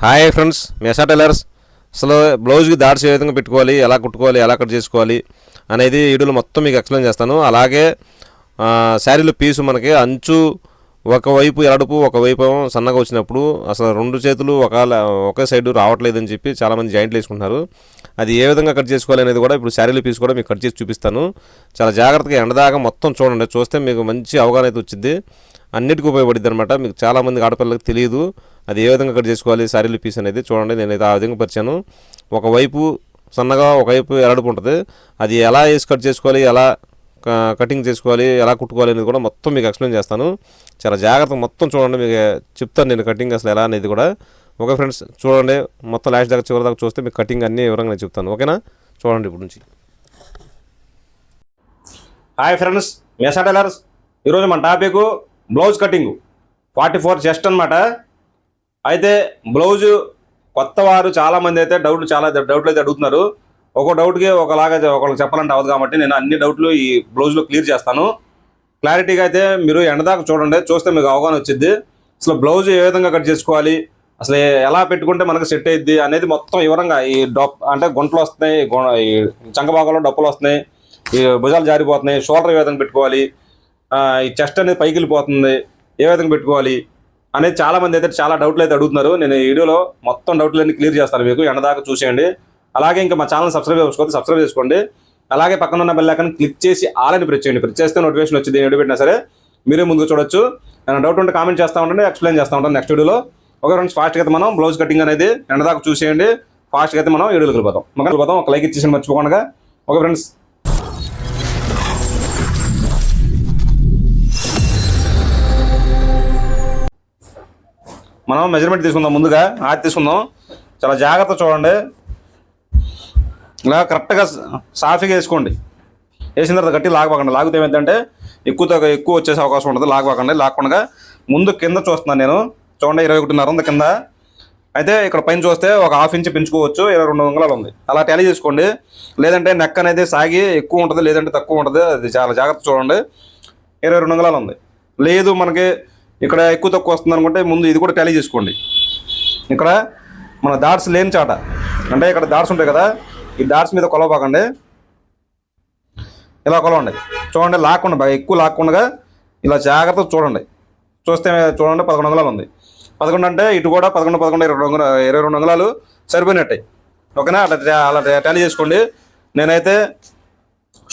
Hi friends Mesa tailors. అసలు బ్లౌజ్కి దాడ్స్ ఏ విధంగా పెట్టుకోవాలి ఎలా కుట్టుకోవాలి ఎలా కట్ చేసుకోవాలి అనేది వీడియోలో మొత్తం మీకు ఎక్స్ప్లెయిన్ చేస్తాను. అలాగే శారీలో పీసు మనకి అంచు ఒకవైపు ఎరడుపు ఒకవైపు సన్నగా వచ్చినప్పుడు అసలు రెండు చేతులు ఒక ఒకే సైడ్ రావట్లేదని చెప్పి చాలామంది జాయింట్లు వేసుకుంటున్నారు. అది ఏ విధంగా కట్ చేసుకోవాలి అనేది కూడా ఇప్పుడు శారీలు పీస్ కూడా మీకు కట్ చేసి చూపిస్తాను. చాలా జాగ్రత్తగా ఎండదాకా మొత్తం చూడండి. చూస్తే మీకు మంచి అవగాహన అయితే వచ్చింది అన్నిటికీ ఉపయోగపడుద్ది అనమాట మీకు చాలామంది ఆడపిల్లలకు తెలియదు అది ఏ విధంగా కట్ చేసుకోవాలి శారీలు పీస్ అనేది చూడండి నేనైతే ఆ విధంగా పరిచాను. ఒకవైపు సన్నగా ఒకవైపు ఎరడుపు ఉంటుంది. అది ఎలా వేసి కట్ చేసుకోవాలి ఎలా కటింగ్ చేసుకోవాలి ఎలా కుట్టుకోవాలి అనేది కూడా మొత్తం మీకు ఎక్స్ప్లెయిన్ చేస్తాను. చాలా జాగ్రత్తగా మొత్తం చూడండి మీకు చెప్తాను నేను కటింగ్ అసలు ఎలా అనేది కూడా. ఓకే ఫ్రెండ్స్ చూడండి మొత్తం లాస్ట్ దాకా చివరి దాకా చూస్తే మీకు కటింగ్ అన్ని వివరంగా నేను చెప్తాను. ఓకేనా? చూడండి ఇప్పుడు నుంచి. Hi friends Mesa tailors. ఈరోజు మన topic blouse cutting. Forty four chest అనమాట అయితే బ్లౌజ్ కొత్త వారు చాలామంది అయితే డౌట్లు చాలా డౌట్లు అయితే అడుగుతున్నారు. ఒక డౌట్కి ఒకలాగా ఒకరికి చెప్పాలంటే అవ్వదు కాబట్టి నేను అన్ని డౌట్లు ఈ బ్లౌజ్లో క్లియర్ చేస్తాను. క్లారిటీగా అయితే మీరు ఎండదాకా చూడండి చూస్తే మీకు అవగాహన వచ్చింది అసలు బ్లౌజ్ ఏ విధంగా కట్ చేసుకోవాలి? అసలు ఎలా పెట్టుకుంటే మనకు సెట్ అయ్యిద్ది అనేది మొత్తం వివరంగా ఈ డప్ అంటే గుంటలు వస్తున్నాయి ఈ చంక భాగంలో డప్పులు వస్తున్నాయి ఈ భుజాలు జారిపోతున్నాయి షోల్డర్ ఏ విధంగా పెట్టుకోవాలి ఈ చెస్ట్ అనేది పైకి వెళ్ళిపోతుంది. ఏ విధంగా పెట్టుకోవాలి అనేది చాలా మంది అయితే చాలా డౌట్లు అయితే అడుగుతున్నారు. నేను ఈ వీడియోలో మొత్తం డౌట్లన్నీ క్లియర్ చేస్తాను మీకు. ఎండదాకా చూసేయండి. అలాగే ఇంకా మా ఛానల్ సబ్స్క్రైబ్ చేసుకోండి సబ్స్క్రైబ్ చేసుకోండి. అలాగే పక్కన ఉన్న బెల్ క్లిక్ చేసి ఆలని ప్రెస్ చేయండి. ప్రెస్ చేస్తే నోటిఫికేషన్ వచ్చింది వీడియో పెట్టినా సరే మీరే ముందు చూడొచ్చు. డౌట్ ఉంటే కామెంట్ చేస్తూ ఉండండి ఎక్స్ప్లెయిన్ చేస్తూ ఉంటాను నెక్స్ట్ వీడియోలో ఒక ఫ్రెండ్స్ ఫాస్ట్గా అయితే మనం బ్లౌజ్ కటింగ్ అనేది ఎండదాకా చూసేయండి. ఫాస్ట్గా అయితే మనం వీడియోకి వెళ్ళిపోతాం మనం వెళ్ళిపోతాం. ఒక లైక్ ఇచ్చేసి మర్చిపోకుండా. ఒక ఫ్రెండ్స్ మనం మెజర్మెంట్ తీసుకుందాం ముందుగా ఆది తీసుకుందాం. చాలా జాగ్రత్త చూడండి. ఇలా కరెక్ట్గా సాఫీగా వేసుకోండి. వేసిన తర్వాత గట్టి లాగబాకండి. లాగితే ఏమైందంటే ఎక్కువ తగ్గ- ఎక్కువ వచ్చేసే అవకాశం ఉంటుంది. లాగబాకండి. లాగకుండా ముందు కింద చూస్తున్నాను నేను. చూడండి ఇరవై ఒకటిన్నర ఉంది కింద. అయితే ఇక్కడ పైన చూస్తే ఒక హాఫ్ ఇంచ్ పెంచుకోవచ్చు. ఇరవై రెండు వందలు ఉంది. అలా టాలీ చేసుకోండి. లేదంటే నెక్ అనేది సాగి ఎక్కువ ఉంటుంది లేదంటే తక్కువ ఉంటుంది. అది చాలా జాగ్రత్త చూడండి. ఇరవై రెండు వందలు ఉంది. లేదు మనకి ఇక్కడ ఎక్కువ తక్కువ వస్తుంది అనుకుంటే ముందు ఇది కూడా టాలీ చేసుకోండి. ఇక్కడ మన డాట్స్ లేని చాట. అంటే ఇక్కడ డాట్స్ ఉంటాయి కదా ఈ డాట్స్ మీద కొలవబాకండి ఇలా కొలవండి. చూడండి లాక్కుండా బాగా ఎక్కువ లాక్కుండా ఇలా జాగ్రత్తగా చూడండి. చూస్తే చూడండి పదకొండు వందలు ఉంది. పదకొండు అంటే ఇటు కూడా పదకొండు పదకొండు ఇరవై రెండు ఇరవై రెండు వందలు సరిపోయినట్టే. ఓకేనా? అలా అలా టాలీ చేసుకోండి. నేనైతే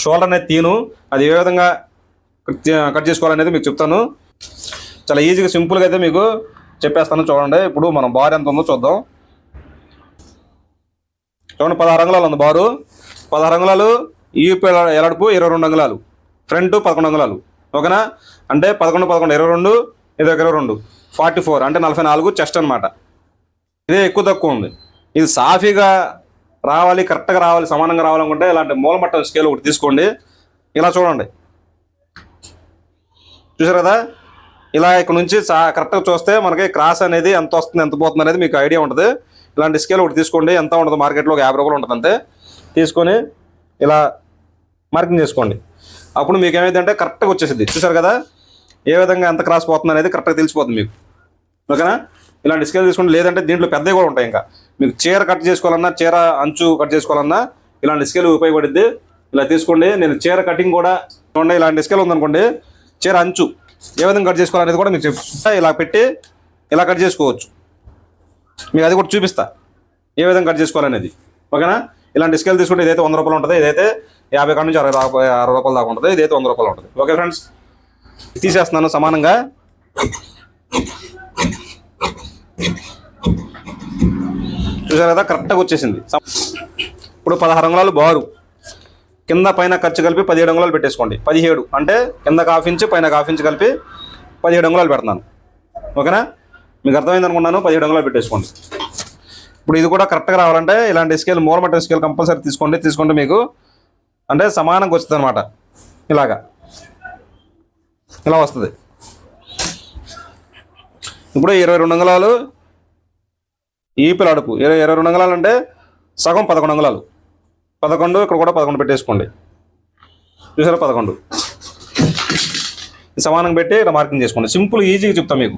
షోల్డర్ అనేది తీను. అది ఏ విధంగా కట్ చేసుకోవాలనేది మీకు చెప్తాను. చాలా ఈజీగా సింపుల్గా అయితే మీకు చెప్పేస్తాను చూడండి. ఇప్పుడు మనం బార్ ఎంత ఉందో చూద్దాం. చూడండి పదహారు అంగుళాలు ఉంది బారు. పదహారు అంగుళాలు ఈ ఎలడుపు? ఇరవై రెండు అంగుళాలు. ఫ్రంట్ పదకొండు అంగుళాలు. ఓకేనా? అంటే పదకొండు పదకొండు ఇరవై రెండు ఇది ఒక ఇరవై రెండు. ఫార్టీ ఫోర్ అంటే నలభై నాలుగు చెస్ట్ అనమాట ఇదే ఎక్కువ తక్కువ ఉంది. ఇది సాఫీగా రావాలి కరెక్ట్గా రావాలి సమానంగా రావాలనుకుంటే ఇలాంటి మూలమట్టం స్కేల్ ఒకటి తీసుకోండి. ఇలా చూడండి. చూసారు కదా? ఇలా ఇక్కడ నుంచి కరెక్ట్గా చూస్తే మనకి క్రాస్ అనేది ఎంత వస్తుంది ఎంత పోతుంది అనేది మీకు ఐడియా ఉంటుంది. ఇలాంటి స్కేల్ ఒకటి తీసుకోండి. ఎంత ఉంటుంది మార్కెట్లో ఒక యాభై రూపాయలు ఉంటుంది అంతే తీసుకొని ఇలా మార్కింగ్ చేసుకోండి. అప్పుడు మీకు ఏమైందంటే కరెక్ట్గా వచ్చేసింది చూసారు కదా? ఏ విధంగా ఎంత క్రాస్ పోతుంది అనేది కరెక్ట్గా తెలిసిపోతుంది మీకు. ఓకేనా? ఇలాంటి స్కేల్ తీసుకోండి. లేదంటే దీంట్లో పెద్దవి కూడా ఉంటాయి ఇంకా. మీకు చీర కట్ చేసుకోవాలన్నా చీర అంచు కట్ చేసుకోవాలన్నా ఇలాంటి స్కేల్ ఉపయోగపడుద్ది. ఇలా తీసుకోండి. నేను చీర కటింగ్ కూడా చూడండి ఇలాంటి స్కేల్ ఉందనుకోండి. చీర అంచు ఏ విధంగా కట్ చేసుకోవాలనేది కూడా మీకు చెప్తా. ఇలా పెట్టి ఇలా కట్ చేసుకోవచ్చు. మీకు అది కూడా చూపిస్తా. ఏ విధంగా కట్ చేసుకోవాలనేది. ఓకేనా? ఇలాంటి స్కేల్ తీసుకుంటే ఇదైతే వంద రూపాయలు ఉంటుంది ఇదైతే యాభై కాడ నుంచి అరవై రూపాయలు అరవై రూపాయలు దాకా ఉంటుంది ఇదైతే వంద రూపాయలు ఉంటుంది. ఓకే ఫ్రెండ్స్ తీసేస్తున్నాను సమానంగా. చూసారు కదా? కరెక్ట్గా వచ్చేసింది. ఇప్పుడు పదహారు అంగుళాలు బారు. కింద పైన ఖర్చు కలిపి పదిహేడు అంగుళాలు పెట్టేసుకోండి. పదిహేడు అంటే కింద హాఫ్ ఇంచ్ పైన హాఫ్ ఇంచ్ కలిపి పదిహేడు అంగుళాలు పెడతాను. ఓకేనా? మీకు అర్థమైంది అనుకున్నాను పదిహేడు అంగుళాలు పెట్టేసుకోండి. ఇప్పుడు ఇది కూడా కరెక్ట్గా రావాలంటే ఇలాంటి స్కేల్ మూలమట్ట స్కేల్ కంపల్సరీ తీసుకోండి. తీసుకుంటే మీకు అంటే సమానంగా వస్తుంది అనమాట ఇలాగా. ఇలా వస్తుంది. ఇప్పుడు ఇరవై రెండు అంగుళాలు ఈపిల అడుపు ఇరవై ఇరవై రెండు అంగుళాలు అంటే సగం పదకొండు అంగుళాలు. పదకొండు ఇక్కడ కూడా పదకొండు పెట్టేసుకోండి. చూసారా పదకొండు? సమానంగా పెట్టి ఇలా మార్కింగ్ చేసుకోండి. సింపుల్ ఈజీగా చెప్తాం మీకు.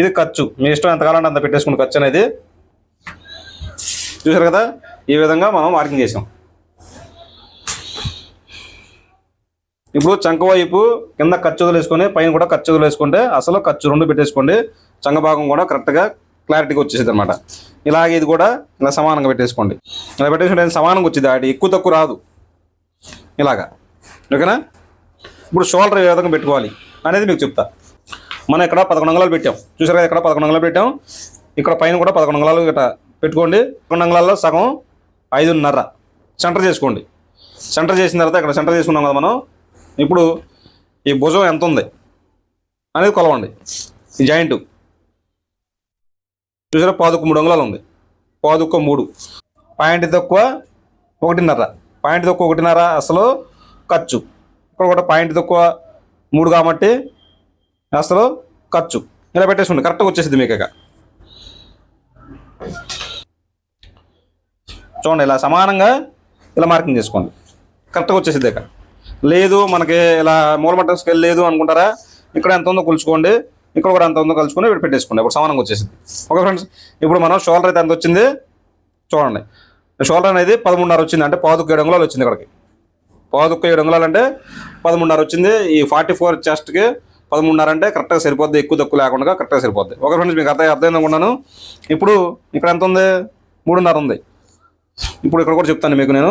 ఇది ఖర్చు. మీ ఇష్టం ఎంత కావాలంటే అంత పెట్టేసుకుని ఖర్చు అనేది. చూసారు కదా? ఈ విధంగా మనం మార్కింగ్ చేసాం. ఇప్పుడు చంక వైపు కింద ఖర్చు వదిలేసుకొని పైన కూడా ఖర్చు వదిలేసుకుంటే అసలు ఖర్చు రెండు పెట్టేసుకోండి. చంక భాగం కూడా కరెక్ట్గా క్లారిటీగా వచ్చేసింది అనమాట ఇలాగే ఇది కూడా ఇలా సమానంగా పెట్టేసుకోండి. ఇలా పెట్టేసుకుంటే సమానంగా వచ్చింది? అది ఎక్కువ తక్కువ రాదు. ఇలాగా. ఓకేనా? ఇప్పుడు షోల్డర్ ఏ విధంగా పెట్టుకోవాలి అనేది మీకు చెప్తా. మనం ఇక్కడ పదకొండు అంగుళాలు పెట్టాం. చూసారు ఇక్కడ పదకొండు అంగుళాలు పెట్టాం? ఇక్కడ పైన కూడా పదకొండు అంగుళాలు ఇట్లా పెట్టుకోండి. పదకొండు అంగుళాల్లో సగం ఐదున్నర. సెంటర్ చేసుకోండి. సెంటర్ చేసిన తర్వాత ఇక్కడ సెంటర్ చేసుకున్నాం కదా మనం. ఇప్పుడు ఈ భుజం ఎంత ఉంది? అనేది కొలవండి. ఈ జాయింట్ చూసారా? పాదుకు మూడు అంగుళాలు ఉంది. పాదుకు మూడు. పాయింట్ తక్కువ ఒకటిన్నర. పాయింట్ తక్కువ ఒకటిన్నర అసలు ఖర్చు. ఇక్కడ కూడా పాయింట్ తక్కువ మూడు కాబట్టి అసలు ఖర్చు. ఇలా పెట్టేసుకోండి కరెక్ట్గా వచ్చేసింది మీకు ఇక. చూడండి ఇలా సమానంగా ఇలా మార్కింగ్ చేసుకోండి. కరెక్ట్గా వచ్చేసింది ఇక. లేదు మనకి ఇలా మూలమట్టం స్కేల్ లేదు అనుకుంటారా? ఇక్కడ ఎంత ఉందో కొలుచుకోండి. ఇక్కడ కూడా ఎంత ఉందో కలుసుకొని ఇక్కడ పెట్టేసుకోండి. ఇప్పుడు సమానంగా వచ్చేసింది. ఓకే ఫ్రెండ్స్ ఇప్పుడు మనం షోల్డర్ అయితే ఎంత వచ్చింది? చూడండి. షోల్డర్ అనేది పదమూడున్నర వచ్చింది. అంటే పాదుకు ఏడు అంగుళాలు వచ్చింది ఇక్కడికి. పాదుకు ఏడు అంగుళాలు అంటే పదమూడున్నర వచ్చింది. ఈ ఫార్టీ ఫోర్ చెస్ట్కి పదమూడున్నర అంటే కరెక్ట్గా సరిపోద్ది. ఎక్కువ తక్కువ లేకుండా కరెక్ట్గా సరిపోద్ది. ఒక ఫ్రెండ్స్ మీకు అర్థం అర్థం అనుకున్నాను ఇప్పుడు ఇక్కడ ఎంత ఉంది? మూడున్నర ఉంది. ఇప్పుడు ఇక్కడ కూడా చెప్తాను మీకు నేను.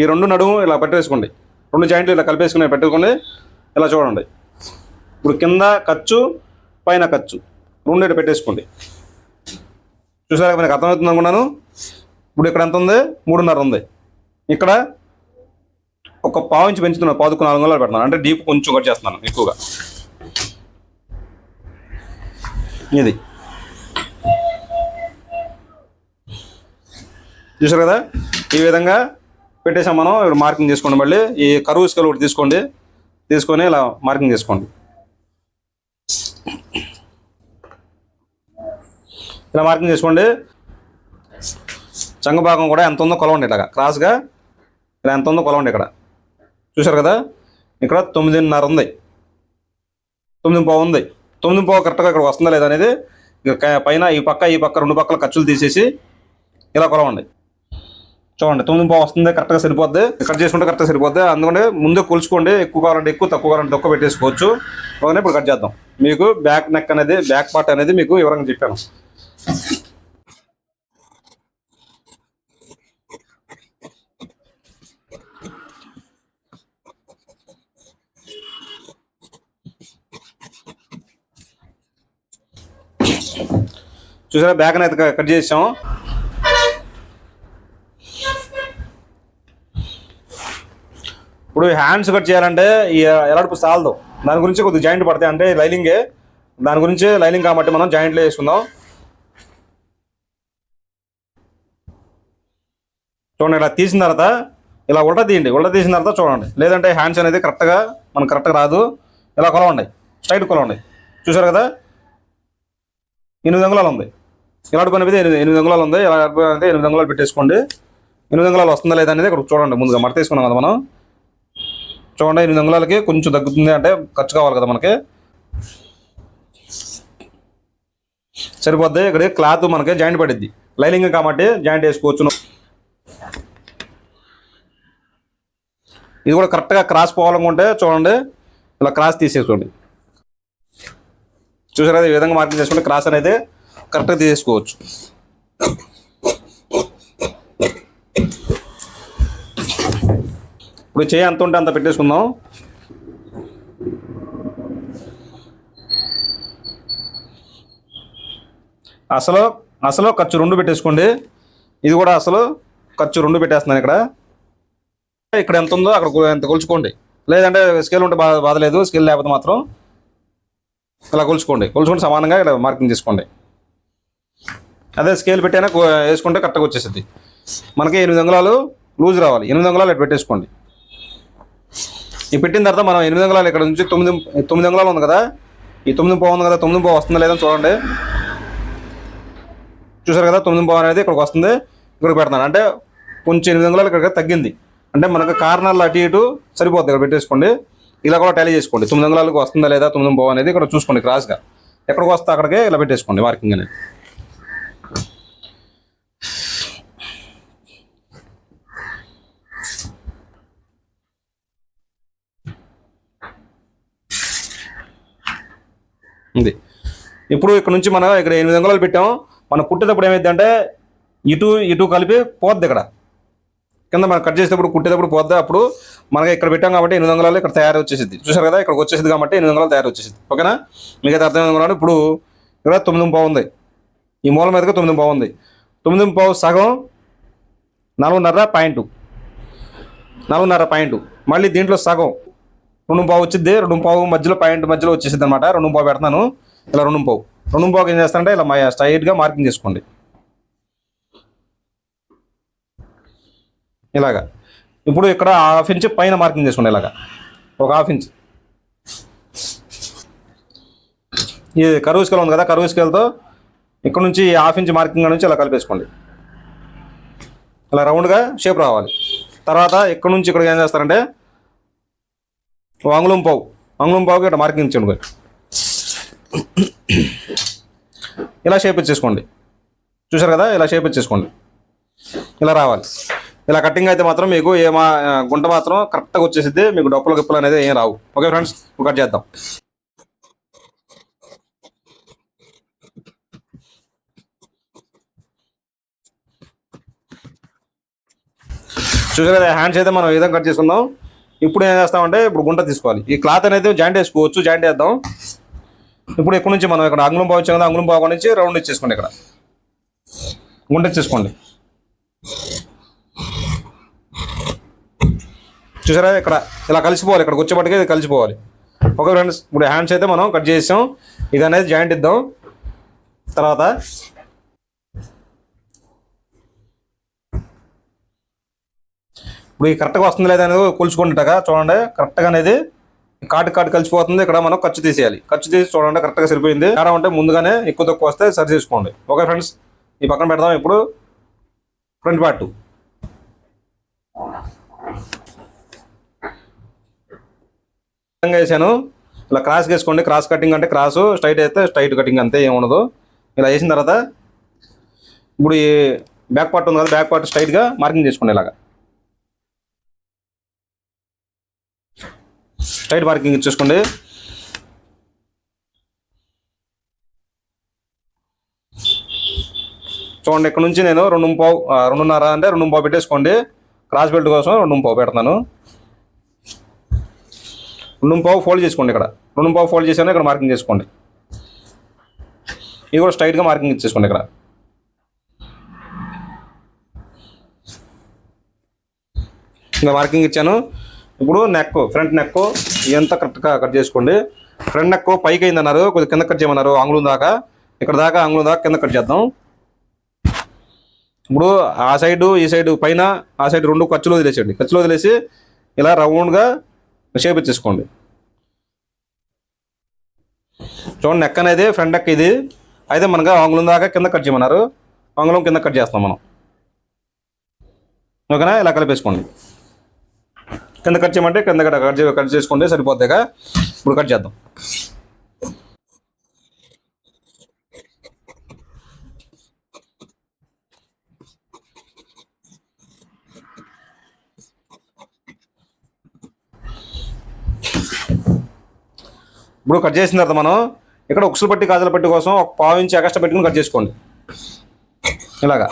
ఈ రెండు నడుము ఇలా పెట్టేసుకోండి. రెండు జాయింట్లు ఇలా కలిపేసుకుని పెట్టుకోండి ఇలా చూడండి. ఇప్పుడు కింద ఖర్చు పైన ఖర్చు. రెండు పెట్టేసుకోండి. చూసారా మీకు అర్థమవుతుంది అనుకున్నాను? ఇప్పుడు ఇక్కడ ఎంత ఉంది? మూడున్నర ఉంది. ఇక్కడ ఒక పావు ఇంచు పెంచుతున్నాను పాదుకు నాలుగు వందలు పెడతాను. అంటే డీప్ కొంచెం కట్ చేస్తున్నాను ఎక్కువగా. ఇది. చూసారు కదా? ఈ విధంగా పెట్టేసాం మనం. ఇప్పుడు మార్కింగ్ చేసుకోండి మళ్ళీ. ఈ కరువు స్కేల్ ఒకటి తీసుకోండి. తీసుకొని ఇలా మార్కింగ్ చేసుకోండి. ఇలా మార్కింగ్ చేసుకోండి. చంగ భాగం కూడా ఎంత ఉందో కొలవండి ఇలాగా. క్రాస్గా ఇలా ఎంత ఉందో కొలవండి ఇక్కడ. చూసారు కదా? ఇక్కడ తొమ్మిదిన్నర ఉంది. తొమ్మిది పావు ఉంది. తొమ్మిది పావు కరెక్ట్గా ఇక్కడ వస్తుందా లేదా అనేది పైన ఈ పక్క ఈ పక్క రెండు పక్కల ఖర్చులు తీసేసి ఇలా కొలవండి. చూడండి తొమ్మిది పావు వస్తుంది కరెక్ట్గా సరిపోద్ది. కట్ చేసుకుంటే కరెక్ట్గా సరిపోద్ది. అందుకని ముందే కొలుచుకోండి. ఎక్కువ కావాలంటే ఎక్కువ తక్కువ కావాలంటే తక్కువ పెట్టేసుకోవచ్చు. ఓకే ఇప్పుడు కట్ చేద్దాం. మీకు బ్యాక్ నెక్ అనేది బ్యాక్ పార్ట్ అనేది మీకు వివరంగా చెప్పాను. చూసారా? బ్యాక్ అనేది కట్ చేసాం ఇప్పుడు హ్యాండ్స్ కట్ చేయాలంటే ఈ ఎలాడుపు సాలదు. దాని గురించి కొద్దిగా జాయింట్ పడతాయి. అంటే లైనింగే. దాని గురించి లైనింగ్ కాబట్టి మనం జాయింట్లో వేసుకుందాం. చూడండి ఇలా తీసిన తర్వాత ఇలా ఉల్ట తీయండి. ఉల్ట తీసిన తర్వాత చూడండి. లేదంటే హ్యాండ్స్ అనేది కరెక్ట్గా మనకు కరెక్ట్గా రాదు. ఇలా కొలవండి. స్ట్రైట్ కొలవండి. చూసారు కదా? ఎనిమిది అంగుళాలు ఉంది. ఇలాంటి పని అయితే ఎనిమిది ఎనిమిది అంగుళాలు ఉంది. ఇలా అంటే ఎనిమిది అంగుళాలు పెట్టేసుకోండి. ఎనిమిది అంగుళాలు వస్తుందా లేదా అనేది ఇక్కడ చూడండి. ముందుగా మడత తీసుకున్నాం కదా మనం. చూడండి ఎనిమిది అంగుళాలకి కొంచెం తగ్గుతుంది అంటే ఖర్చు కావాలి కదా మనకి. సరిపోద్ది. ఇక్కడ క్లాత్ మనకి జాయింట్ పడిద్ది. లైనింగ్ కాబట్టి జాయింట్ వేసుకోవచ్చు ఇది కూడా కరెక్ట్గా క్రాస్ పోవాలనుకుంటే చూడండి. ఇలా క్రాస్ తీసేసుకోండి. చూసారా? ఈ విధంగా మార్కింగ్ చేసుకుంటే క్రాస్ అనేది కరెక్ట్గా తీసేసుకోవచ్చు. ఇప్పుడు చేయి ఎంత ఉంటే అంత పెట్టేసుకుందాం. అసలు అసలు ఖర్చు రెండు పెట్టేసుకోండి. ఇది కూడా అసలు ఖర్చు రెండు పెట్టేస్తున్నాను ఇక్కడ. ఇక్కడ ఎంత ఉందో అక్కడ ఎంత కొలుచుకోండి. లేదంటే స్కేల్ ఉంటే బాధ బాధలేదు స్కేల్ లేకపోతే మాత్రం ఇలా కొలుచుకోండి. కొలుచుకుంటే సమానంగా ఇక్కడ మార్కింగ్ చేసుకోండి. అదే స్కేల్ పెట్టైనా వేసుకుంటే కరెక్ట్గా వచ్చేసింది మనకి ఎనిమిది అంగుళాలు లూజ్ రావాలి. ఎనిమిది అంగుళాలు ఇటు పెట్టేసుకోండి. ఈ పెట్టిన తర్వాత మనం ఎనిమిది అంగుళాలు ఇక్కడ నుంచి తొమ్మిది తొమ్మిది అంగుళాలు ఉంది కదా? ఈ తొమ్మిది పావు ఉంది కదా? తొమ్మిది పావు వస్తుందా లేదని చూడండి. చూసారు కదా? తొమ్మిది పావు అనేది ఇక్కడికి వస్తుంది. ఇక్కడికి పెడతాను. అంటే కొంచెం ఎనిమిది అంగుళాలు ఇక్కడ తగ్గింది. అంటే మనకు కార్నర్లు అటు ఇటు సరిపోతుంది ఇక్కడ పెట్టేసుకోండి. ఇలా కూడా టాలీ చేసుకోండి. తొమ్మిది అంగుళాలకు వస్తుందా లేదా? తొమ్మిది పోవు అనేది ఇక్కడ చూసుకోండి. క్రాస్గా ఎక్కడికి వస్తే అక్కడికే ఇలా పెట్టేసుకోండి. మార్కింగ్ అనేది. ఉంది. ఇప్పుడు ఇక్కడ నుంచి మనం ఇక్కడ ఎనిమిది అంగుళాలు పెట్టాము. మనం కుట్టేటప్పుడు ఏమైంది అంటే ఇటు ఇటు కలిపి పోద్ది ఇక్కడ. కింద మనం కట్ చేసేటప్పుడు కుట్టేటప్పుడు పోద్ది? అప్పుడు మనకి ఇక్కడ పెట్టాం కాబట్టి ఎనిమిది వందలు ఇక్కడ తయారు వచ్చేసింది చూసారు కదా? ఇక్కడికి వచ్చేసింది కాబట్టి ఎనిమిది వందలు తయారు వచ్చేసింది ఓకేనా? మీకు అర్థం అంగుళాలు ఇప్పుడు ఇక్కడ తొమ్మిది బాగుంది ఈ మూల మీదగా తొమ్మిది బాగుంది తొమ్మిది పావు సగం నాలుగున్నర పాయింట్ నాలుగున్నర పాయింట్ మళ్ళీ దీంట్లో సగం. రెండు పావు వచ్చింది రెండు పావు మధ్యలో పాయింట్ మధ్యలో వచ్చేసింది అనమాట రెండు పావు పెడతాను. ఇలా రెండు పావు. రెండు పావుకి ఏం చేస్తానంటే ఇలా మా స్ట్రైట్గా మార్కింగ్ చేసుకోండి. ఇలాగా. ఇప్పుడు ఇక్కడ హాఫ్ ఇంచ్ పైన మార్కింగ్ చేసుకోండి ఇలాగా. ఒక హాఫ్ ఇంచ్. ఇది కరువు స్కేల్ ఉంది కదా కరువు స్కేల్తో ఇక్కడ నుంచి హాఫ్ ఇంచ్ మార్కింగ్ నుంచి ఇలా కలిపేసుకోండి. ఇలా రౌండ్గా షేప్ రావాలి. తర్వాత ఇక్కడ నుంచి ఇక్కడ ఏం చేస్తారంటే అంగుళం పావు అంగుళం పావుకి ఇట్లా మార్కింగ్ ఇచ్చండి ఇలా షేప్ ఇచ్చేసుకోండి చూసారు కదా? ఇలా షేప్ ఇచ్చేసుకోండి ఇలా రావాలి. ఇలా కటింగ్ అయితే మాత్రం మీకు ఏ మా గుంట మాత్రం కరెక్ట్గా వచ్చేసిద్ది. మీకు డొప్పలు గిప్పలు అనేది ఏం రావు. ఓకే ఫ్రెండ్స్ కట్ చేద్దాం. చూసారు కదా? హ్యాండ్స్ అయితే మనం ఈ విధంగా కట్ చేసుకుందాం? ఇప్పుడు ఏం చేస్తామంటే ఇప్పుడు గుంట తీసుకోవాలి. ఈ క్లాత్ అనేది జాయింట్ వేసుకోవచ్చు జాయింట్ వేద్దాం. ఇప్పుడు ఇక్కడ నుంచి మనం ఇక్కడ అంగుళం పావు వచ్చాం కదా అంగుళం పావు నుంచి రౌండ్ ఇచ్చేసుకోండి ఇక్కడ. గుంట ఇచ్చేసుకోండి చూసారా ఇక్కడ? ఇలా కలిసిపోవాలి ఇక్కడ వచ్చేపటికే ఇది కలిసిపోవాలి. ఓకే ఫ్రెండ్స్ ఇప్పుడు హ్యాండ్స్ అయితే మనం కట్ చేసాం. ఇది అనేది జాయింట్ ఇద్దాం. తర్వాత మీకు కరెక్ట్గా వస్తుంది లేదా అనేది కొలుచుకుంటాగా చూడండి కరెక్ట్గా అనేది కాటు కాటు కలిసిపోతుంది. ఇక్కడ మనం ఖర్చు తీసేయాలి. ఖర్చు తీసి చూడండి కరెక్ట్గా సరిపోయింది. తేడా ఉంటే ముందుగానే ఎక్కువ తక్కువ వస్తే సరి చేసుకోండి. ఓకే ఫ్రెండ్స్ ఈ పక్కన పెడదాం ఇప్పుడు ఫ్రంట్ పార్ట్ వేసాను? ఇలా క్రాస్ వేసుకోండి. క్రాస్ కటింగ్ అంటే క్రాస్ స్ట్రైట్ అయితే స్ట్రైట్ కటింగ్ అంతే ఏం ఉండదు. ఇలా వేసిన తర్వాత ఇప్పుడు ఈ బ్యాక్ పార్ట్ ఉంది కదా బ్యాక్ పార్ట్ స్ట్రైట్గా మార్కింగ్ చేసుకోండి ఇలాగా. స్ట్రైట్ మార్కింగ్ ఇచ్చేసుకోండి చూడండి ఇక్కడ నుంచి నేను రెండు పావు రెండున్నర అంటే రెండు పావు పెట్టేసుకోండి. క్రాస్ బెల్ట్ కోసం రెండు పావు పెడతాను. రెండు పావు ఫోల్డ్ చేసుకోండి ఇక్కడ. రెండు పావు ఫోల్డ్ చేసాను ఇక్కడ మార్కింగ్ చేసుకోండి. ఇది కూడా స్ట్రైట్గా మార్కింగ్ ఇచ్చేసుకోండి ఇక్కడ. ఇంకా మార్కింగ్ ఇచ్చాను. ఇప్పుడు నెక్ ఫ్రంట్ నెక్ ఇదంతా కరెక్ట్గా కట్ చేసుకోండి. ఫ్రంట్ నెక్ పైకి అయిందన్నారు కొద్దిగా కింద కట్ చేయమన్నారు ఆంగుళం దాకా. ఇక్కడ దాకా ఆంగుళం దాకా కింద కట్ చేద్దాం. ఇప్పుడు ఆ సైడు ఈ సైడు పైన ఆ సైడ్ రెండు ఖర్చులు వదిలేసేయండి. ఖర్చులు వదిలేసి ఇలా రౌండ్గా షేప్ ఇచ్చేసుకోండి. చూడండి నెక్ అనేది ఫ్రంట్ నెక్ ఇది. అయితే మనకు ఆంగుళం దాకా కింద కట్ చేయమన్నారు. ఆంగుళం కింద కట్ చేస్తాం మనం. ఓకేనా? ఇలా కలిపేసుకోండి. కింద కట్ చేయమంటే కింద కట్ కట్ కట్ చేసుకుంటే సరిపోతాయిగా ఇప్పుడు కట్ చేద్దాం. ఇప్పుడు కట్ చేసిన తర్వాత మనం ఇక్కడ ఉక్సులు పట్టి కాజల పట్టి కోసం ఒక పావు ఇంచి ఎక్స్ట్రా పెట్టుకుని కట్ చేసుకోండి. ఇలాగా.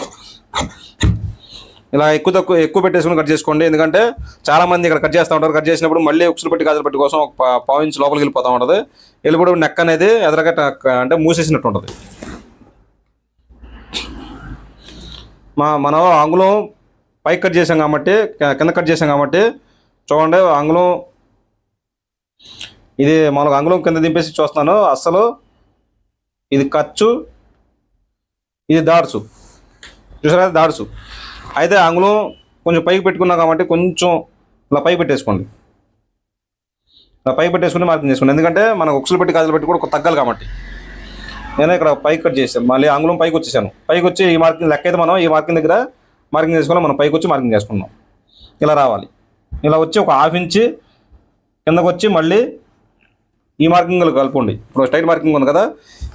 ఇలా ఎక్కువ తక్కువ ఎక్కువ పెట్టేసుకుని కట్ చేసుకోండి. ఎందుకంటే చాలా మంది ఇక్కడ కట్ చేస్తూ ఉంటారు. కట్ చేసినప్పుడు మళ్ళీ ఉక్సులు పెట్టి గాజులు పెట్టి కోసం ఒక పావు ఇంచ్ లోపలికి వెళ్ళిపోతూ ఉంటుంది. వెళ్ళిపోవడం నెక్ అనేది ఎదరగట్ట అంటే మూసేసినట్టు ఉంటుంది. మా మనం ఆంగులం పైకి కట్ చేసాం కాబట్టి కింద కట్ చేసాం కాబట్టి చూడండి ఆంగులం ఇది మనకు ఆంగులం కింద దింపేసి చూస్తున్నాను. అస్సలు ఇది ఖర్చు ఇది దాడుచు. చూసారా? దాడుచు. అయితే అంగుళం కొంచెం పైకి పెట్టుకున్నాం కాబట్టి కొంచెం ఇలా పైకి పెట్టేసుకోండి. ఇలా పైకి పెట్టేసుకుని మార్కింగ్ చేసుకోండి ఎందుకంటే మనకు ఉక్సులు పెట్టి గాజులు పెట్టి కూడా తగ్గాలి కాబట్టి. నేను ఇక్కడ పైకి కట్ చేసాను మళ్ళీ అంగుళం పైకి వచ్చేసాను. పైకి వచ్చి ఈ మార్కింగ్ లెక్క అయితే మనం ఈ మార్కింగ్ దగ్గర మార్కింగ్ చేసుకుని మనం పైకి వచ్చి మార్కింగ్ చేసుకున్నాం. ఇలా రావాలి. ఇలా వచ్చి ఒక హాఫ్ ఇంచ్ కిందకు వచ్చి మళ్ళీ ఈ మార్కింగ్ కలుపుకోండి. ఇప్పుడు స్టైట్ మార్కింగ్ ఉంది కదా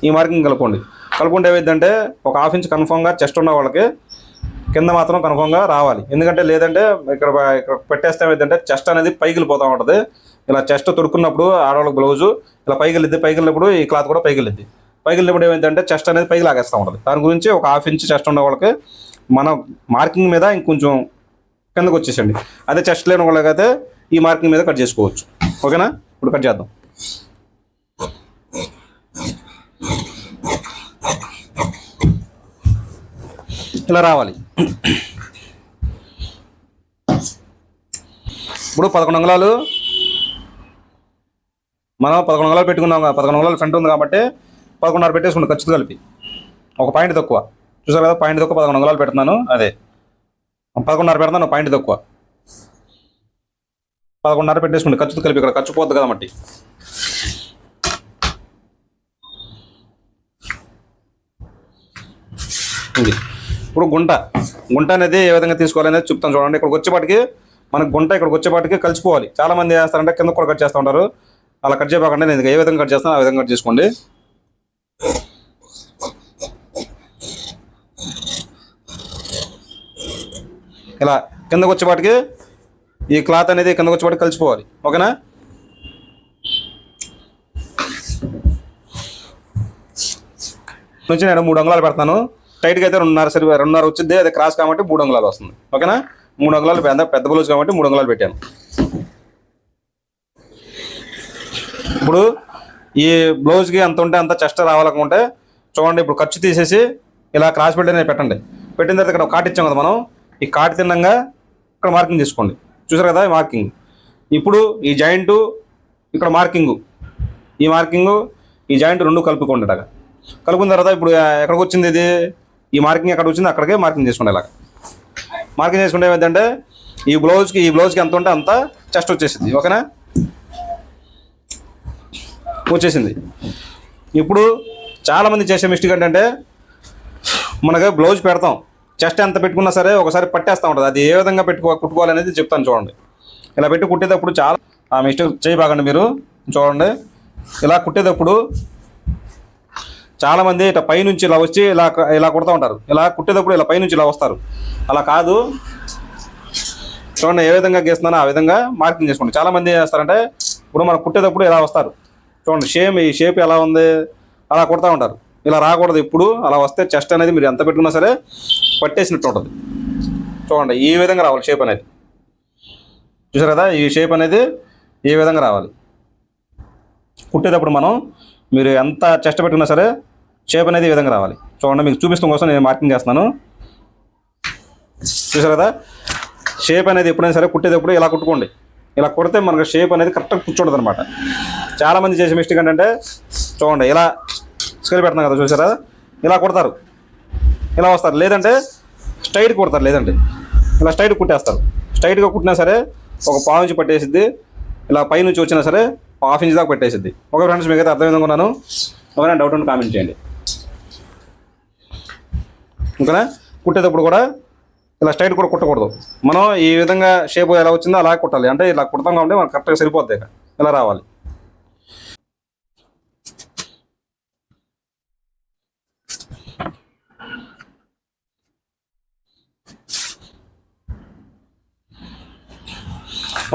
ఈ మార్కింగ్ కలుపుకోండి. కలుపుకుంటే ఏమైందంటే ఒక హాఫ్ ఇంచ్ కన్ఫామ్గా చెస్ట్ ఉన్న వాళ్ళకి కింద మాత్రం కన్ఫామ్గా రావాలి. ఎందుకంటే లేదంటే ఇక్కడ ఇక్కడ పెట్టేస్తే ఏంటంటే చెస్ట్ అనేది పైకి ఉంటుంది. ఇలా చెస్ట్ తొడుక్కున్నప్పుడు ఆడవాళ్ళకి బ్లౌజు ఇలా పైకి వెళ్ళిద్ది పైకి వెళ్ళినప్పుడు ఈ క్లాత్ కూడా పైకి వెళ్ళిద్ది. పైకి వెళ్ళినప్పుడు ఏమైందంటే చెస్ట్ అనేది పైకి లాగేస్తూ ఉంటుంది. దాని గురించి ఒక హాఫ్ ఇంచ్ చెస్ట్ ఉన్న వాళ్ళకి మన మార్కింగ్ మీద ఇంకొంచెం కిందకు వచ్చేసండి అదే చెస్ట్ లేని వాళ్ళకైతే ఈ మార్కింగ్ మీద కట్ చేసుకోవచ్చు. ఓకేనా? ఇప్పుడు కట్ చేద్దాం. ఇలా రావాలి. ఇప్పుడు పదకొండు అంగుళాలు. మనం పదకొండు అంగుళాలు పెట్టుకున్నాం పదకొండు అంగుళాలు ఫ్రంట్ ఉంది కాబట్టి పదకొండున్నర పెట్టేసుకుంటాం ఖర్చు కలిపి. ఒక పాయింట్ తక్కువ. చూసారు కదా పాయింట్ తక్కువ పదకొండు అంగుళాలు పెడుతున్నాను. అదే. పదకొండున్నర పెడతాను పాయింట్ తక్కువ. పదకొండున్నర పెట్టేసుకుంటే ఖర్చు కలిపి ఇక్కడ ఖర్చు పోద్ది కదా మట్టి. ఇది ఇప్పుడు గుంట. గుంట అనేది ఏ విధంగా తీసుకోవాలనేది చెప్తాను చూడండి. ఇక్కడికి వచ్చేపాటికి మనకు గుంట ఇక్కడికి వచ్చేపాటికి కలిసిపోవాలి. చాలా మంది చేస్తారంటే కింద కూడా కట్ చేస్తూ ఉంటారు. అలా కట్ చేయకుండా నేను ఏ విధంగా కట్ చేస్తాను ఆ విధంగా కట్ చేసుకోండి. ఇలా కిందకు వచ్చేపాటికి ఈ క్లాత్ అనేది కిందకు వచ్చేపాటికి కలిసిపోవాలి. ఓకేనా? నుంచి నేను మూడు అంగుళాలు పెడతాను. టైట్గా అయితే రెండున్నర సరి రెండున్నర వచ్చింది. అది క్రాస్ కాబట్టి మూడు అంగుళాలు వస్తుంది. ఓకేనా? మూడు అంగుళాలు పెద్ద పెద్ద బ్లౌజ్ కాబట్టి మూడు అంగుళాలు పెట్టాను. ఇప్పుడు ఈ బ్లౌజ్కి ఎంత ఉంటే అంత చెస్ట్ రావాలనుకుంటే చూడండి ఇప్పుడు ఖర్చు తీసేసి ఇలా క్రాస్ పెట్టి అనేది పెట్టండి. పెట్టిన తర్వాత ఇక్కడ కాట్ ఇచ్చాం కదా మనం. ఈ కాట్ తిన్నంగా ఇక్కడ మార్కింగ్ తీసుకోండి. చూసారు కదా మార్కింగ్? ఇప్పుడు ఈ జాయింట్ ఇక్కడ మార్కింగు. ఈ మార్కింగు ఈ జాయింట్ రెండు కలుపుకోండి ఇలాగా. కలుపుకున్న తర్వాత ఇప్పుడు ఎక్కడికి వచ్చింది ఇది? ఈ మార్కింగ్ ఎక్కడ వచ్చింది అక్కడికే మార్కింగ్ చేసుకుంటే ఇలాగ. మార్కింగ్ చేసుకుంటే ఏమైందంటే ఈ బ్లౌజ్కి ఈ బ్లౌజ్కి ఎంత ఉంటే అంత చెస్ట్ వచ్చేసింది. ఓకేనా? వచ్చేసింది. ఇప్పుడు చాలామంది చేసే మిస్టేక్ ఏంటంటే మనకి బ్లౌజ్ పెడతాం. చెస్ట్ ఎంత పెట్టుకున్నా సరే ఒకసారి పట్టేస్తూ ఉంటుంది. అది ఏ విధంగా పెట్టుకో కుట్టుకోవాలనేది చెప్తాను చూడండి. ఇలా పెట్టి కుట్టేటప్పుడు చాలా ఆ మిస్టేక్ చేయబాగండి మీరు. చూడండి. ఇలా కుట్టేటప్పుడు చాలా మంది ఇట్లా పైనుంచి ఇలా వచ్చి ఇలా ఇలా కుడతా ఉంటారు. ఇలా కుట్టేటప్పుడు ఇలా పైనుంచి ఇలా వస్తారు. అలా కాదు. చూడండి ఏ విధంగా గీస్తున్నానో ఆ విధంగా మార్కింగ్ చేసుకోండి. చాలామంది ఏం చేస్తారంటే ఇప్పుడు మనం కుట్టేటప్పుడు ఇలా వస్తారు. చూడండి షేమ్ ఈ షేప్ ఎలా ఉంది? అలా కుడతా ఉంటారు. ఇలా రాకూడదు ఇప్పుడు అలా వస్తే చెస్ట్ అనేది మీరు ఎంత పెట్టుకున్నా సరే పట్టేసినట్టు ఉంటుంది. చూడండి ఈ విధంగా రావాలి షేప్ అనేది. చూసారు కదా ఈ షేప్ అనేది ఈ విధంగా రావాలి. కుట్టేటప్పుడు మనం మీరు ఎంత చెస్ట్ పెట్టుకున్నా సరే షేప్ అనేది ఈ విధంగా రావాలి. చూడండి మీకు చూపిస్తాం కోసం నేను మార్కింగ్ చేస్తున్నాను. చూసారు కదా? షేప్ అనేది ఎప్పుడైనా సరే కుట్టేటప్పుడు ఇలా కుట్టుకోండి. ఇలా కుడితే మనకు షేప్ అనేది కరెక్ట్గా కూర్చోండదు అనమాట చాలామంది చేసే మిస్టేక్ ఏంటంటే చూడండి ఇలా స్కేల్ పెడుతున్నాం కదా చూసారా? ఇలా కుడతారు. ఇలా వస్తారు. లేదంటే స్ట్రైట్ కుడతారు లేదంటే. ఇలా స్ట్రైట్ కుట్టేస్తారు. స్ట్రైట్గా కుట్టినా సరే ఒక పావు నుంచి పట్టేసిద్ది. ఇలా పైనుంచి వచ్చినా సరే హాఫ్ ఇంచ్ దాకా పెట్టేసిద్ది. ఒక ఫ్రెండ్స్ మీకు అయితే అర్థం విధంగా ఉన్నాను డౌట్ ఉంటే కామెంట్ చేయండి. ఓకేనా? కుట్టేటప్పుడు కూడా ఇలా స్ట్రైట్ కూడా కుట్టకూడదు. మనం ఈ విధంగా షేప్ ఎలా వచ్చిందో అలా కుట్టాలి. అంటే ఇలా కుడతాం కాబట్టి మనకు కరెక్ట్గా సరిపోద్ది ఇలా రావాలి.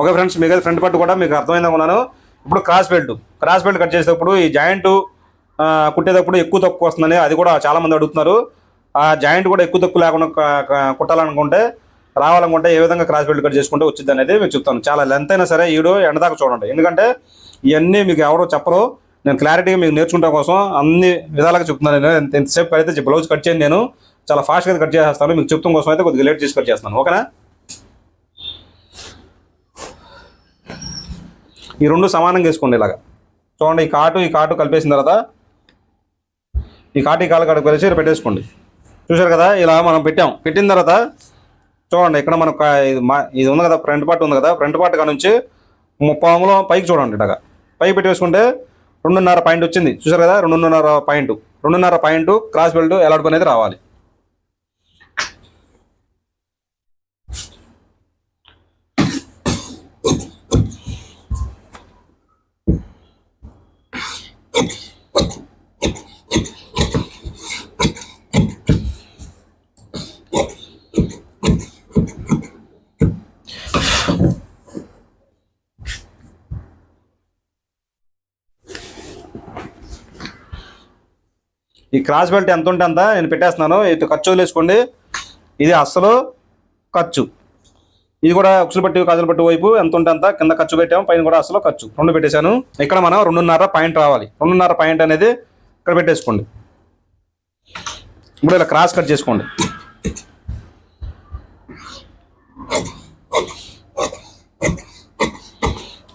ఓకే ఫ్రెండ్స్ మీకు ఫ్రంట్ పట్టు కూడా మీకు అర్థమైంది అనుకున్నాను. ఇప్పుడు cross belt. Cross belt cut చేసేటప్పుడు ఈ జాయింట్ కుట్టేటప్పుడు ఎక్కువ తక్కువ వస్తుందని అది కూడా చాలామంది అడుగుతున్నారు. ఆ జాయింట్ కూడా ఎక్కువ తక్కువ లేకుండా కుట్టాలనుకుంటే రావాలనుకుంటే ఏ విధంగా క్రాస్ బెల్ట్ కట్ చేసుకుంటే వచ్చింది అనేది మీకు చెప్తాను. చాలా లెంత్ అయినా సరే ఈడో వీడియో చూడండి. ఎందుకంటే ఇవన్నీ మీకు ఎవరో చెప్పరు. నేను క్లారిటీగా మీకు నేర్చుకుంటా కోసం అన్ని విధాలుగా చెప్తున్నాను. నేను ఎంతసేపు అయితే బ్లౌజ్ కట్ చేయండి నేను. చాలా ఫాస్ట్గా కట్ చేసేస్తాను. మీకు చెప్తాం కోసం అయితే కొద్దిగా లేట్ చేసి కట్ చేస్తాను ఓకేనా? ఈ రెండు సమానంగా వేసుకోండి ఇలాగా. చూడండి ఈ కాటు ఈ కాటు కలిపేసిన తర్వాత ఈ కాటు ఈ కాలు కాటు కలిసి ఇలా పెట్టేసుకోండి. చూశారు కదా ఇలా మనం పెట్టాం. పెట్టిన తర్వాత చూడండి ఇక్కడ మనకు ఇది ఉంది కదా ఫ్రంట్ పార్ట్ ఉంది కదా ఫ్రంట్ పార్ట్ కాడ నుంచి ముప్పై పైకి చూడండి ఇలాగా. పైకి పెట్టేసుకుంటే రెండున్నర పాయింట్ వచ్చింది. చూశారు కదా రెండున్నర పాయింట్. రెండున్నర పాయింట్ క్రాస్ బెల్ట్ ఎలాంటి అనేది రావాలి. ఈ క్రాస్ బెల్ట్ ఎంత ఉంటే అంత నేను పెట్టేస్తున్నాను. ఇటు ఖర్చు వదిలేసుకోండి. ఇది అస్సలు ఖర్చు. ఇది కూడా ఉక్సులు పట్టి కాజులు పట్టి వైపు ఎంత ఉంటే అంత కింద ఖర్చు పెట్టాము పైన కూడా అసలు ఖర్చు. రెండు పెట్టేశాను. ఇక్కడ మనం రెండున్నర పాయింట్ రావాలి. రెండున్నర పాయింట్ అనేది ఇక్కడ పెట్టేసుకోండి. ఇప్పుడు ఇలా క్రాస్ కట్ చేసుకోండి.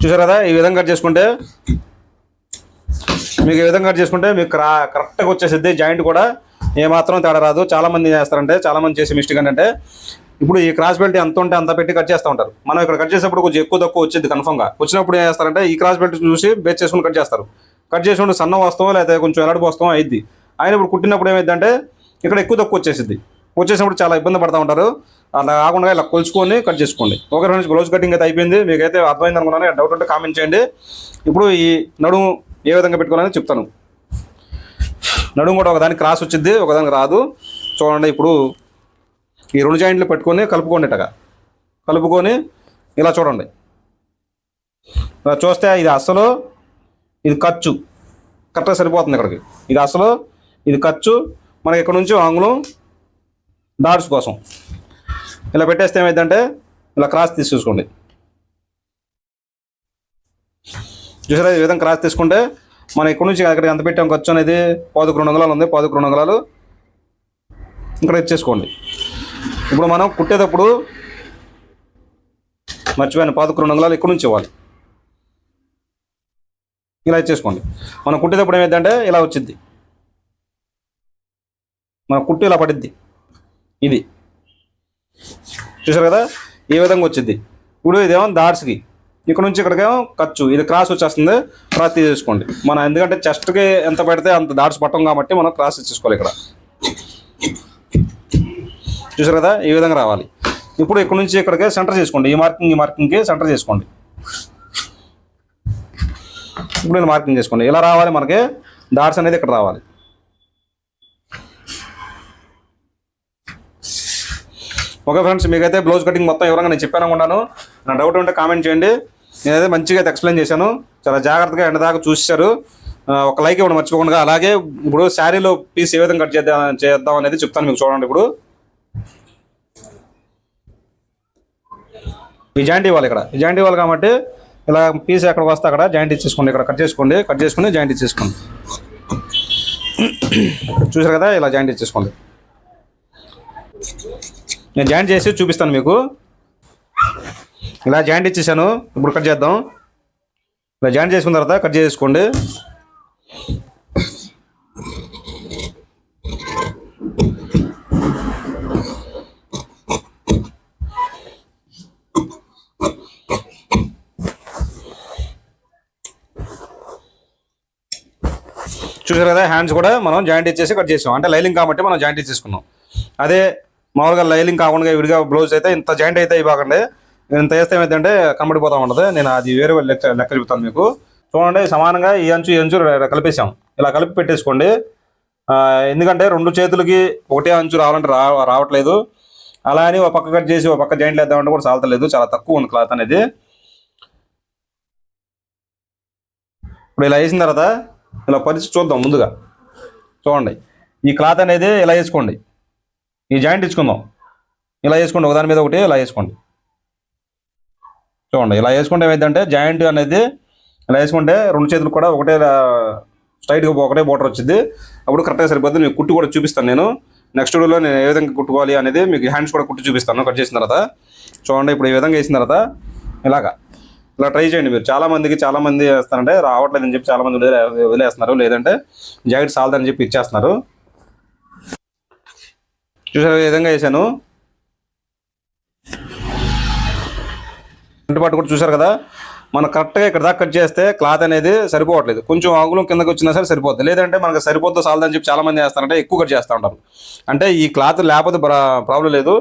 చూసారు కదా ఈ విధంగా కట్ చేసుకుంటే మీకు ఈ విధంగా కట్ చేసుకుంటే మీకు క్రా కరెక్ట్గా వచ్చేసిద్ది. జాయింట్ కూడా ఏమాత్రం తేడా రాదు. చాలామంది చేస్తారంటే చాలామంది చేసే మిస్టేక్ ఏంటంటే ఇప్పుడు ఈ క్రాస్ బెల్ట్ ఎంత ఉంటే అంత పెట్టి కట్ చేస్తూ ఉంటారు. మనం ఇక్కడ కట్ చేసేప్పుడు కొంచెం ఎక్కువ తక్కువ వచ్చింది కన్ఫర్మ్గా. వచ్చినప్పుడు ఏం చేస్తారంటే ఈ క్రాస్ బెల్ట్ చూసి బేస్ చేసుకుని కట్ చేస్తారు. కట్ చేసుకుంటే సన్న వస్తాం లేదా కొంచెం ఎలాడు వస్తాం అయింది. ఆయన ఇప్పుడు కుట్టినప్పుడు ఏమైందంటే ఇక్కడ ఎక్కువ తక్కువ వచ్చేసింది. వచ్చేసినప్పుడు చాలా ఇబ్బంది పడుతూ ఉంటారు. అలా కాకుండా ఇలా కొలుచుకొని కట్ చేసుకోండి. ఓకే ఫ్రెండ్స్ బ్లౌజ్ కటింగ్ అయితే అయిపోయింది. మీకైతే అర్థమైంది అనుకున్నాను. డౌట్ ఉంటే కామెంట్ చేయండి. ఇప్పుడు ఈ నడుము ఏ విధంగా పెట్టుకోవాలని చెప్తాను. నడుము కూడా ఒకదానికి క్రాస్ వచ్చింది ఒకదానికి రాదు. చూడండి ఇప్పుడు ఈ రెండు జాయింట్లు పెట్టుకొని కలుపుకోండి ఇట్టగా కలుపుకొని ఇలా చూడండి. ఇలా చూస్తే ఇది అసలు ఇది ఖర్చు. కరెక్ట్గా సరిపోతుంది ఇక్కడికి. ఇది అసలు ఇది ఖర్చు. మనకి ఇక్కడ నుంచి ఆంగులం డాట్స్ కోసం. ఇలా పెట్టేస్తే ఏమైందంటే ఇలా క్రాస్ తీసి చూసుకోండి చూసారా ఈ విధంగా క్రాస్ తీసుకుంటే మనం ఇక్కడ నుంచి అక్కడ ఎంత పెట్టాం ఖర్చు అనేది పాదుకు రెండు వందలు ఉంది. పాదుకు రెండు వందలు. ఇక్కడ ఇచ్చేసుకోండి. ఇప్పుడు మనం కుట్టేటప్పుడు మర్చిపోయిన పాదుకు రెండు వందలు ఇక్కడ నుంచి ఇవ్వాలి. ఇలా ఇచ్చేసుకోండి మనం కుట్టేటప్పుడు ఏమైందంటే ఇలా వచ్చింది. మన కుట్టు ఇలా పడిద్ది. ఇది. చూసారు కదా? ఈ విధంగా వచ్చింది. ఇప్పుడు ఇదేమో దాట్స్కి ఇక్కడ నుంచి ఇక్కడికేమో ఖర్చు. ఇది క్రాస్ వచ్చేస్తుంది. క్రాస్ తీసేసుకోండి. మనం ఎందుకంటే చెస్ట్కి ఎంత పెడితే అంత దాట్స్ పట్టం కాబట్టి మనం క్రాస్ ఇచ్చేసుకోవాలి ఇక్కడ. చూసారు కదా? ఈ విధంగా రావాలి. ఇప్పుడు ఇక్కడ నుంచి ఇక్కడికి సెంటర్ చేసుకోండి. ఈ మార్కింగ్ ఈ మార్కింగ్కి సెంటర్ చేసుకోండి. ఇప్పుడు నేను మార్కింగ్ చేసుకోండి. ఇలా రావాలి మనకి? డాట్స్ అనేది ఇక్కడ రావాలి. ఓకే ఫ్రెండ్స్ మీకైతే బ్లౌజ్ కటింగ్ మొత్తం వివరంగా నేను చెప్పాను అనుకున్నాను నా డౌట్ ఉంటే కామెంట్ చేయండి. నేనైతే మంచిగా అయితే ఎక్స్ప్లెయిన్ చేశాను. చాలా జాగ్రత్తగా ఎండ దాకా చూసారు ఒక లైక్ ఇవ్వడం మర్చిపోకుండా. అలాగే ఇప్పుడు శారీలో పీస్ ఏ విధంగా కట్ చేద్దాం చేద్దాం అనేది చెప్తాను మీకు చూడండి ఇప్పుడు. ఈ జాయింట్ ఇవ్వాలి ఇక్కడ. ఈ జాయింట్ ఇవ్వాలి కాబట్టి ఇలా పీస్ ఎక్కడికి వస్తే అక్కడ జాయింట్ ఇచ్చేసుకోండి. ఇక్కడ కట్ చేసుకోండి కట్ చేసుకుని జాయింట్ ఇచ్చేసుకోండి. చూసారు కదా ఇలా జాయింట్ ఇచ్చేసుకోండి. నేను జాయింట్ చేసి చూపిస్తాను మీకు. ఇలా జాయింట్ ఇచ్చేసాను. ఇప్పుడు కట్ చేద్దాం. ఇలా జాయింట్ చేసుకున్న తర్వాత కట్ చేసుకోండి. చూసారు కదా హ్యాండ్స్ కూడా మనం జాయింట్ ఇచ్చేసి కట్ చేసాం. అంటే లైలింగ్ కాబట్టి మనం జాయింట్ ఇచ్చేసుకున్నాం. అదే మామూలుగా లైలింగ్ కాకుండా విడిగా బ్లౌజ్ అయితే ఇంత జాయింట్ అయితే ఇవ్వకండి ఇంత వేస్తే ఏమైందంటే కనబడిపోతా ఉంటుంది. నేను అది వేరే లెక్క లెక్క చెబుతాను మీకు. చూడండి సమానంగా ఈ అంచు ఈ అంచు కలిపేసాం ఇలా కలిపి పెట్టేసుకోండి. ఎందుకంటే రెండు చేతులకి ఒకటే అంచు రావాలంటే రా రావట్లేదు. అలా అని ఒక పక్క కట్ చేసి ఒక పక్క జాయింట్లు వేద్దామంటే కూడా చాలతలేదు చాలా తక్కువ ఉంది క్లాత్ అనేది. ఇప్పుడు ఇలా వేసిన తర్వాత ఇలా పరిచి చూద్దాం ముందుగా. చూడండి. ఈ క్లాత్ అనేది ఇలా వేసుకోండి. ఈ జాయింట్ ఇచ్చుకుందాం. ఇలా వేసుకోండి. ఒకదాని మీద ఒకటి ఇలా వేసుకోండి. చూడండి. ఇలా వేసుకుంటే ఏమైందంటే జాయింట్ అనేది ఇలా వేసుకుంటే రెండు చేతులు కూడా ఒకటే స్ట్రైట్గా ఒకటే బోర్డర్ వచ్చింది. అప్పుడు కరెక్ట్గా సరిపోతుంది. మీకు కుట్టు కూడా చూపిస్తాను నేను. నెక్స్ట్ వీడియోలో నేను ఏ విధంగా కుట్టుకోవాలి అనేది మీకు హ్యాండ్స్ కూడా కుట్టి చూపిస్తాను. కట్ చేసిన తర్వాత. చూడండి. ఇప్పుడు ఈ విధంగా వేసిన తర్వాత ఇలాగా. ఇలా ట్రై చేయండి మీరు. చాలా మందికి చాలా మంది వేస్తారంటే రావట్లేదు అని చెప్పి చాలా మంది వదిలే వదిలేస్తున్నారు. లేదంటే జాకెట్ సాలదని చెప్పి ఇచ్చేస్తున్నారు. చూసారు ఈ విధంగా వేసాను ఫ్రంట్ కూడా చూసారు కదా? మనం కరెక్ట్గా ఇక్కడ దాకా కట్ చేస్తే క్లాత్ అనేది సరిపోవట్లేదు. కొంచెం ఆగులం కిందకి వచ్చినా సరే సరిపోద్ది. లేదంటే మనకు సరిపోద్దో సాలదని చెప్పి చాలా మంది వేస్తారంటే ఎక్కువ కట్ చేస్తూ ఉంటారు. అంటే ఈ క్లాత్ లేకపోతే ప్రాబ్లం లేదు.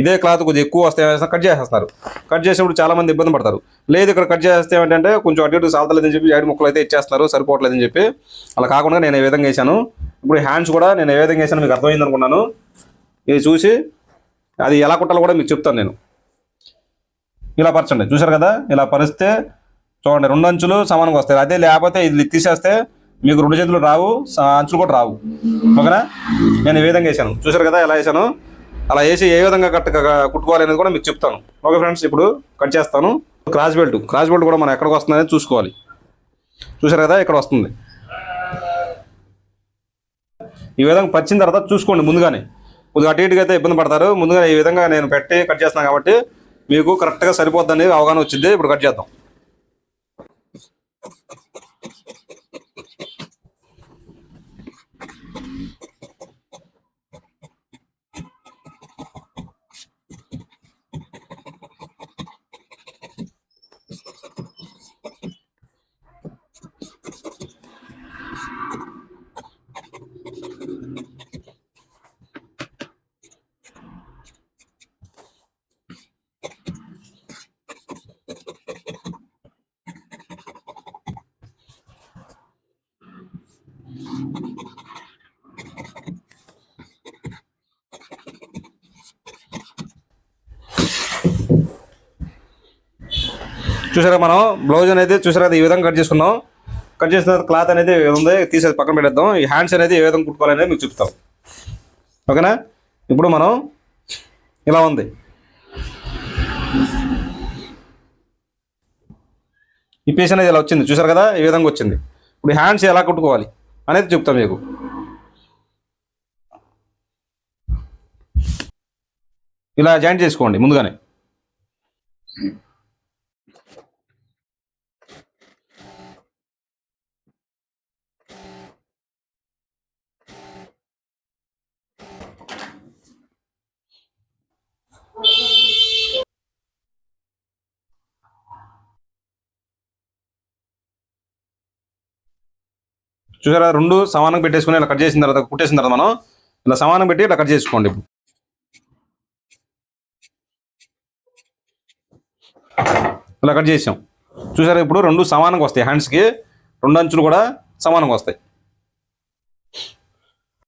ఇదే క్లాత్ కొద్దిగా ఎక్కువ వస్తాయి కట్ చేసేస్తారు కట్ చేసినప్పుడు చాలా మంది ఇబ్బంది పడతారు. లేదు ఇక్కడ కట్ చేస్తే ఏంటంటే కొంచెం అటు ఇటు సాల్తలేదని చెప్పి ఏడు ముక్కలు అయితే ఇచ్చేస్తారు సరిపోవట్లేదని చెప్పి. అలా కాకుండా నేను ఏ విధంగా వేసాను ఇప్పుడు హ్యాండ్స్ కూడా నేను ఏ విధంగా వేసాను మీకు అర్థమైంది అనుకున్నాను. ఇది చూసి అది ఎలా కుట్టాలో కూడా మీకు చెప్తాను నేను. ఇలా పరచండి. చూసారు కదా? ఇలా పరిస్తే చూడండి రెండు అంచులు సమానంగా వస్తాయి. అదే లేకపోతే ఇది తీసేస్తే మీకు రెండు చేతులు రావు అంచులు కూడా రావు. ఓకేనా? నేను ఈ విధంగా వేసాను చూసారు కదా ఎలా వేసాను అలా వేసి ఏ విధంగా కట్ కుట్టుకోవాలి అనేది కూడా మీకు చెప్తాను. ఓకే ఫ్రెండ్స్ ఇప్పుడు కట్ చేస్తాను. క్రాస్ బెల్ట్ క్రాస్ బెల్ట్ కూడా మనం ఎక్కడికి వస్తుంది అనేది చూసుకోవాలి. చూసారు కదా ఇక్కడ వస్తుంది. ఈ విధంగా పరిచిన తర్వాత చూసుకోండి ముందుగానే. కొద్దిగా అటు ఇటుగా అయితే ఇబ్బంది పడతారు. ముందుగా ఈ విధంగా నేను పెట్టి కట్ చేస్తున్నాను కాబట్టి మీకు కరెక్ట్గా సరిపోద్దని అవగాహన వచ్చింది. ఇప్పుడు కట్ చేద్దాం. చూసారా మనం? బ్లౌజ్ అనేది చూసారా? ఈ విధంగా కట్ చేసుకున్నాం కట్ చేసిన క్లాత్ అనేది ఉంది తీసేది పక్కన పెట్టేద్దాం. ఈ హ్యాండ్స్ అనేది ఏ విధంగా కుట్టుకోవాలనేది మీకు చూపుతాం ఓకేనా? ఇప్పుడు మనం ఇలా ఉంది. ఈ పీస్ అనేది ఇలా వచ్చింది. చూసారు కదా? ఈ విధంగా వచ్చింది. ఇప్పుడు హ్యాండ్స్ ఎలా కుట్టుకోవాలి అనేది చెప్తాం మీకు. ఇలా జాయింట్ చేసుకోండి ముందుగానే. చూసారా? రెండు సమానం పెట్టేసుకుని ఇలా కట్ చేసిన తర్వాత కుట్టేసిన తర్వాత మనం ఇలా సమానం పెట్టి ఇలా కట్ చేసుకోండి ఇప్పుడు. ఇలా కట్ చేసాం. చూసారా? ఇప్పుడు రెండు సమానంగా వస్తాయి. హ్యాండ్స్కి రెండు అంచులు కూడా సమానంగా వస్తాయి.